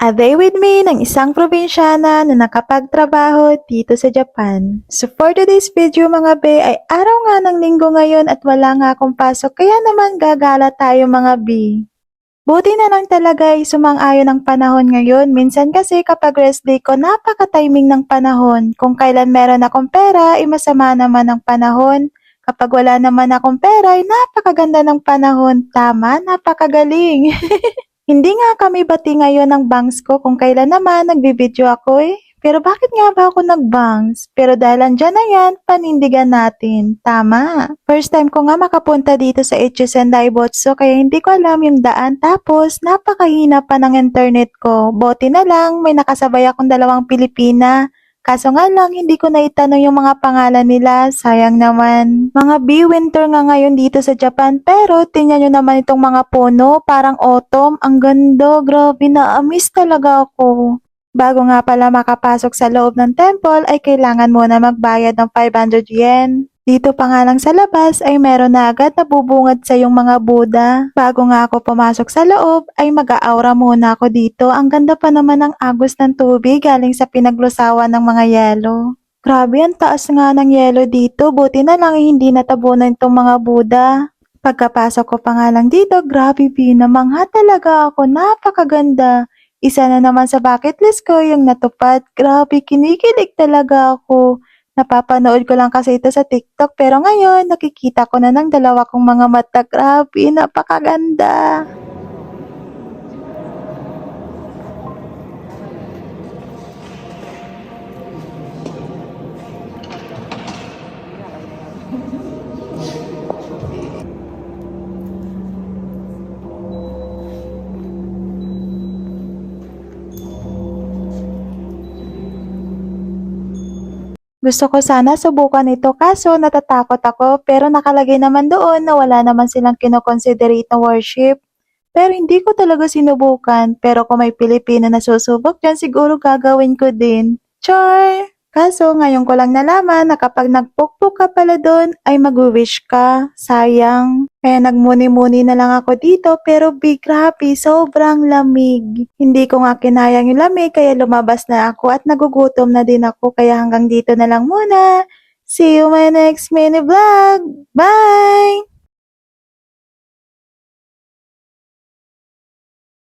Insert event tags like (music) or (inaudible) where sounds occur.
A day with me ng isang probinsyana na nakapagtrabaho dito sa Japan. So for today's video mga be ay araw nga ng linggo ngayon at wala nga akong pasok kaya naman gagala tayo mga B. Buti na lang talaga ay sumang-ayon ang panahon ngayon. Minsan kasi kapag rest day ko, napaka-timing ng panahon. Kung kailan meron akong pera, ay masama naman ang panahon. Kapag wala naman akong pera, ay napakaganda ng panahon. Tama, napakagaling. (laughs) Hindi nga kami bati ngayon ng bangs ko kung kailan naman nagbibideo ako eh. Pero bakit nga ba ako nagbangs? Pero dahil andyan na yan, panindigan natin. Tama. First time ko nga makapunta dito sa HSN Daibotso kaya hindi ko alam yung daan. Tapos, napakahina pa ng internet ko. Bote na lang, may nakasabay akong dalawang Pilipina. Kaso nga lang, hindi ko naitanong yung mga pangalan nila. Sayang naman. Mga B-winter nga ngayon dito sa Japan. Pero, tingnan nyo naman itong mga puno. Parang autumn. Ang ganda. Grabe, na-amiss talaga ako. Bago nga pala makapasok sa loob ng temple ay kailangan muna magbayad ng 500 yen. Dito pa nga lang sa labas ay meron na agad na bubungad sa yung mga Buddha. Bago nga ako pumasok sa loob ay mag-aura muna ako dito. Ang ganda pa naman ng agos ng tubig galing sa pinaglusawan ng mga yelo. Grabe, ang taas nga ng yelo dito. Buti na lang hindi natabunan itong mga Buddha. Pagkapasok ko pa nga lang dito, grabe binamangha talaga ako. Napakaganda. Isa na naman sa bucket list ko yung natupad. Grabe, kinikilig talaga ako. Napapanood ko lang kasi ito sa TikTok pero ngayon nakikita ko na ng dalawa kong mga mata. Grabe, napakaganda. Gusto ko sana subukan ito kaso natatakot ako pero nakalagay naman doon na wala naman silang kinoconsiderate na worship. Pero hindi ko talaga sinubukan pero kung may Pilipino na susubok dyan siguro gagawin ko din. Char! Kaso ngayon ko lang nalaman na kapag nagpukpuk ka pala doon ay mag-wish ka. Sayang. Kaya nagmuni-muni na lang ako dito pero big grabe, sobrang lamig. Hindi ko nga kinayang yung lamig kaya lumabas na ako at nagugutom na din ako kaya hanggang dito na lang muna. See you my next mini vlog. Bye!